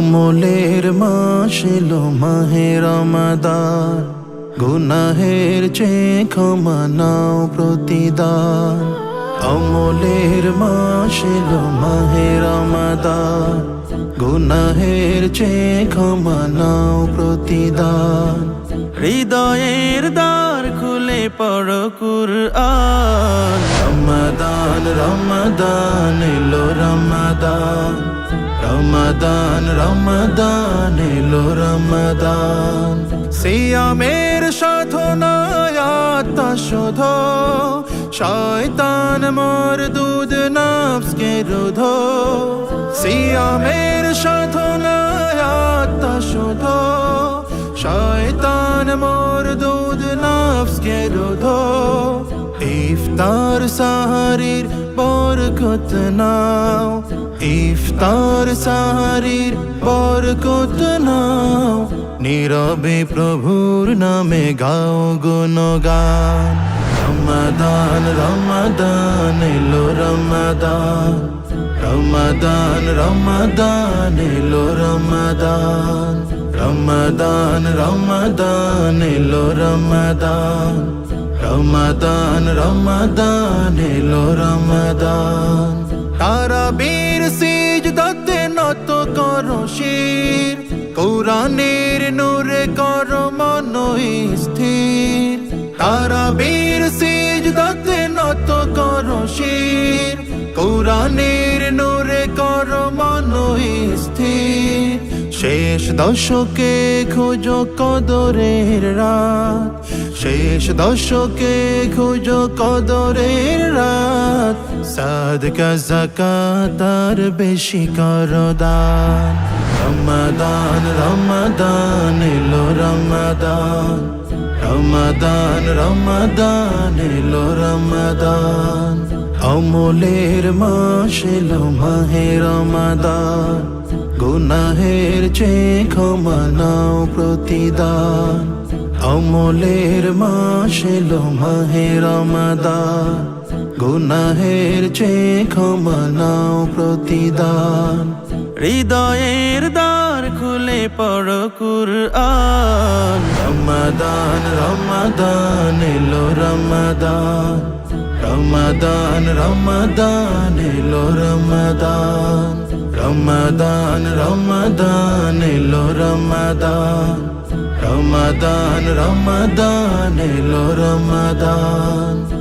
অমলের মাস এলো মাহে রমাদান। গুনাহের চেয়ে ক্ষমা নাও অমলের মাস এলো মাহে রমাদান। গুনাহের চেয়ে ক্ষমা নাও হৃদয়ের দ্বার খুলে পড়ো কুরআন। রমাদান রমাদান, এলো রমাদান। রমাদান রমাদান, এলো রমাদান। সিয়ামের সাধনায় শোধ শয়তান মোর দুধ নাফসকে রোধ। সিয়ামের সাধনায় শোধ শয়তান মোর দুধ নাফসকে রোধ। ইফতার সাহারির বরকত নাও ইফতার সাহারির বরকত নাও। নীরবে প্রভুর নামে গাও গুণগান। রমাদান রমাদান, এলো রমাদান। রমাদান রমাদান, এলো রমাদান। রমাদান রমাদান, এলো রমাদান। রমাদান রমাদান, এলো রমাদান। তারা বীর সিজ দতে নত করো শির। কোরআনের নূরে করো মন স্থির। তারা বীর সিজ দতে নত করো শির। কোরআনের নূরে করো মন স্থির। শেষ দশকে খোঁজ কদরের রাত। শেষ দশকে খোঁজো কদরের রাত। সাদকা জাকাত আর বেশি করো দান রমাদান রমাদান, এলো রমাদান। রমাদান রমাদান, এলো রমাদান। অমলের মাস এলো মাহে রমাদান। গুনাহের চেয়ে ক্ষমা প্রতিদান। অমলের মাস এলো মাহে গুনাহের চেয়ে ক্ষমা প্রতিদান। হৃদয়ের দ্বার খুলে পড়ো কুরআন। রমাদান রমাদান, এলো রমাদান। রমাদান রমাদান, এলো রমাদান। রমাদান রমাদান, এলো রমাদান। রমাদান রমাদান এলো রমাদান।